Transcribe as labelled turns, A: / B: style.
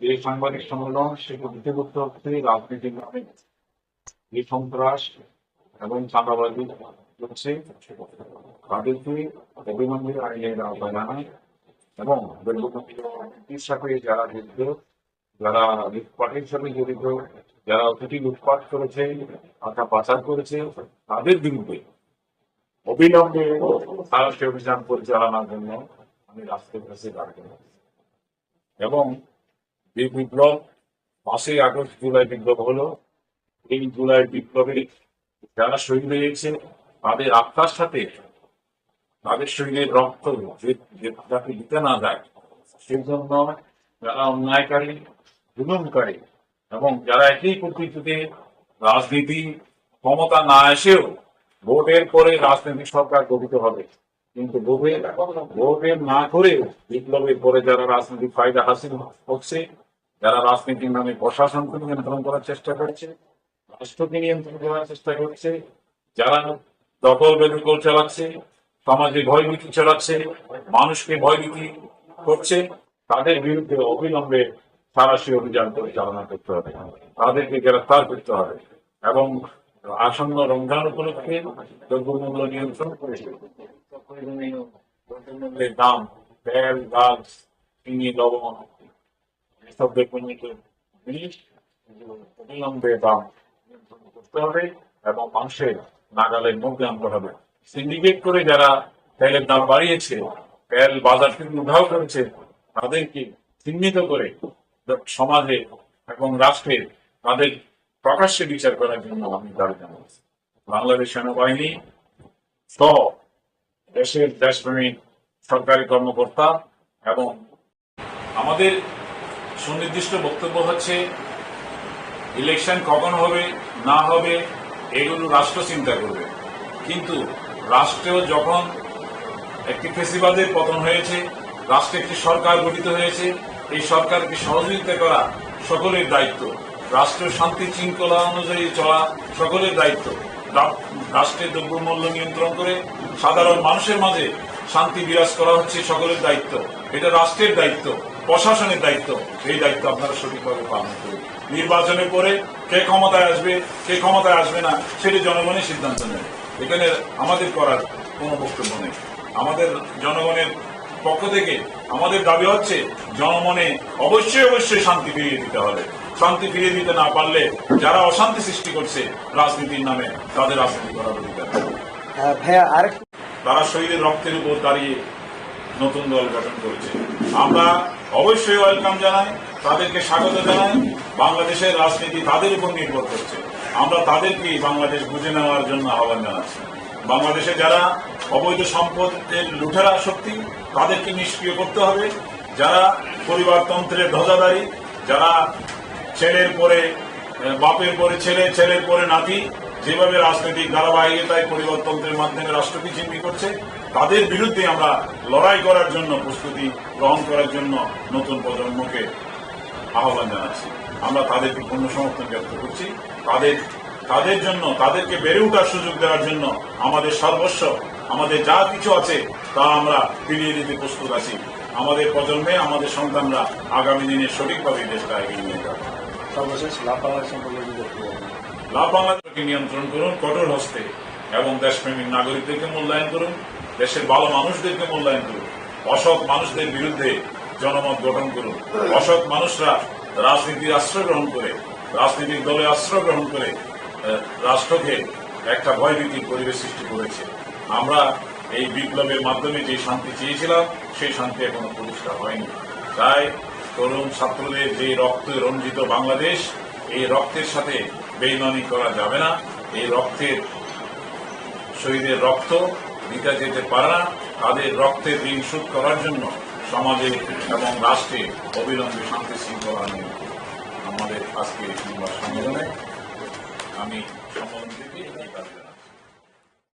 A: যে সাংবাদিক সম্মেলন হচ্ছে নামে এবং চাঁদাবাজি এবং যারা জড়িত যারা সাথে জড়িত, যারা অতিথি লুটপাট করেছে টাকা পাচার করেছে, তাদের বিরুদ্ধে অবিলম্বে সারাশি অভিযান পরিচালনার জন্য আমি রাষ্ট্রের কাছে আছি। এবং যে বিপ্লব পাঁচই আগস্ট জুলাই বিপ্লব হলো এই জুলাই বিপ্লবে যারা শহীদ হয়েছে তাদের আত্মার সাথে তাদের শরীরের রক্ত যাতে দিতে না যায়, সেই জন্য যারা অন্যায়কারী, জুলুমকারী এবং যারা একই প্রকৃতিতে রাজনীতি, ক্ষমতা না এসেও ভোটের পরে রাজনৈতিক সরকার গঠিত হবে। কিন্তু ভোটের ভোটের না করে বিপ্লবের পরে যারা রাজনৈতিক ফায়দা হাসিল হচ্ছে যারা রাজনীতির নামে প্রশাসনকে নিয়ন্ত্রণ করার চেষ্টা করছে, রাষ্ট্রকে নিয়ন্ত্রণ করার চেষ্টা করছে, যারা দখল বেদখল চালাচ্ছে, সমাজে ভয়ভীতি চালাচ্ছে, মানুষকে ভয়ভীতি করছে, তাদের বিরুদ্ধে অবিলম্বে সারাশি অভিযান পরিচালনা করতে হবে। তাদেরকে গ্রেফতার করতে হবে এবং আসন্ন রমজান উপলক্ষে দ্রব্যমূল্য নিয়ন্ত্রণ করে প্রয়োজনীয় দ্রব্যমূল্যের দাম, তেল, গাছ, চিনি, লবণ, এসব জিনিস অবিলম্বে দাম নিয়ন্ত্রণ করতে হবে এবং মানুষের নাগালের মধ্যে হবে। সিন্ডিকেট করে যারা তেলের দাম বাড়িয়েছে, তেল বাজার থেকে উধাও করেছে, তাদেরকে চিহ্নিত করে সমাজে এবং রাষ্ট্রে তাদের প্রকাশ্যে বিচার করার জন্য আমি দাবি জানাচ্ছি। বাংলাদেশ সেনাবাহিনী সহ দেশের দেশপ্রেমিক সরকারি কর্মকর্তা এবং আমাদের সুনির্দিষ্ট বক্তব্য হচ্ছে, ইলেকশন কখন হবে, না হবে, এগুলো রাষ্ট্র চিন্তা করবে। কিন্তু রাষ্ট্র যখন একটি ফেসিবাদের পতন হয়েছে, রাষ্ট্রে একটি সরকার গঠিত হয়েছে, এই সরকারকে সহযোগিতা করা সকলের দায়িত্ব। রাষ্ট্রের শান্তি শৃঙ্খলা অনুযায়ী চলা সকলের দায়িত্ব। রাষ্ট্রের দ্রব্যমূল্য নিয়ন্ত্রণ করে সাধারণ মানুষের মাঝে শান্তি বিরাজ করা হচ্ছে সকলের দায়িত্ব। এটা রাষ্ট্রের দায়িত্ব, প্রশাসনের দায়িত্ব। এই দায়িত্ব আপনারা সঠিকভাবে পালন করুন। নির্বাচনের পরে কে ক্ষমতায় আসবে, কে ক্ষমতায় আসবে না, সেটি জনগণের সিদ্ধান্ত নেবে। এখানে আমাদের করার কোনো বক্তব্য নেই। আমাদের জনগণের পক্ষ থেকে আমাদের দাবি হচ্ছে, জনমনে অবশ্যই অবশ্যই শান্তি ফিরিয়ে দিতে হবে। শান্তি ফিরিয়ে দিতে না পারলে যারা অশান্তি সৃষ্টি করছে রাজনীতির নামে তাদের রাজনীতি করার অধিকার তারা শহীদের রক্তের উপর দাঁড়িয়ে নতুন দল গঠন করেছে। আমরা অবশ্যই ওয়েলকাম জানাই তাদেরকে স্বাগত জানাই। বাংলাদেশের রাজনীতি তাদের উপর নির্ভর করছে। আমরা তাদেরকে বাংলাদেশ বুঝে নেওয়ার জন্য আহ্বান জানাচ্ছি। বাংলাদেশে যারা অবৈধ সম্পদের লুঠেরা শক্তি তাদেরকে নিষ্ক্রিয় করতে হবে। যারা পরিবারতন্ত্রের ধ্বজাধারী যারা ছেলের পরে বাপের পরে ছেলে, ছেলের পরে নাতি, যেভাবে রাজনৈতিক ধারাবাহিকতায় পরিবর্তনের মাধ্যমে রাষ্ট্রকে চিহ্নি করছে, তাদের বিরুদ্ধে আমরা লড়াই করার জন্য, প্রস্তুতি গ্রহণ করার জন্য নতুন প্রজন্মকে আহ্বান জানাচ্ছি। আমরা তাদেরকে পূর্ণ সমর্থন ব্যক্ত করছি। তাদের তাদের জন্য, তাদেরকে বেড়ে ওঠার সুযোগ দেওয়ার জন্য আমাদের সর্বস্ব, আমাদের যা কিছু আছে, তা আমরা ফিরিয়ে দিতে প্রস্তুত আছি। আমাদের প্রজন্মে, আমাদের সন্তানরা আগামী দিনে সঠিকভাবে দেশটা এগিয়ে নিয়ে যাবে।
B: সর্বশেষ?
A: নিয়ন্ত্রণ করুন কঠোর হস্তে এবং দেশপ্রেমিক নাগরিকদেরকে মূল্যায়ন করুন, দেশের ভালো মানুষদেরকে মূল্যায়ন করুন, অসৎ মানুষদের বিরুদ্ধে জনমত গঠন করুন, অসৎ মানুষরা রাজনীতির আশ্রয় গ্রহণ করে, রাজনৈতিক দলে আশ্রয় গ্রহণ করে রাষ্ট্রকে একটা ভয়ভীতির পরিবেশ সৃষ্টি করেছে আমরা এই বিপ্লবের মাধ্যমে যে শান্তি চেয়েছিলাম, সেই শান্তি এখনও প্রতিষ্ঠা হয়নি তাই তরুণ ছাত্রদের যে রক্তে রঞ্জিত বাংলাদেশ, এই রক্তের সাথে বেইমানি করা যাবে না এই রক্তের শহীদের রক্ত দিতে যেতে পারে না তাদের রক্তের ঋণ শোধ করার জন্য সমাজে এবং রাষ্ট্রে অবিলম্বে শান্তি শৃঙ্খলা নিয়ে আমাদের আজকে সংবাদ সম্মেলনে আমি সম্মেলন থেকে।